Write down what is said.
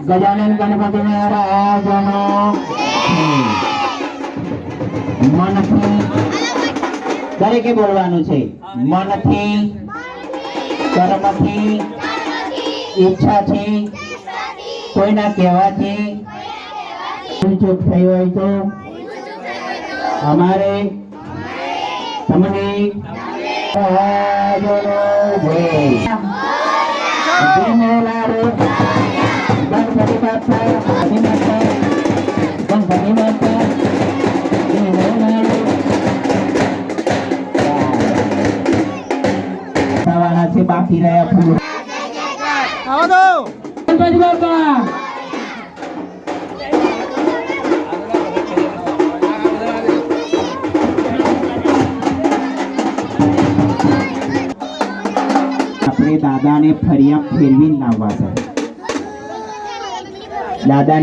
ગજાનન ગણપતિ મહારાજનો મનથી દરેકે બોલવાનું છે. મનથી કર્મથી ઈચ્છાથી કોઈના કહેવાથી ચૂક થઈ હોય તો અમારે તમને માતા ગણપતિ માતા. થવાના છે બાકી દાદાને ફરિયાદ ફેરવી લાવવા છે Ladan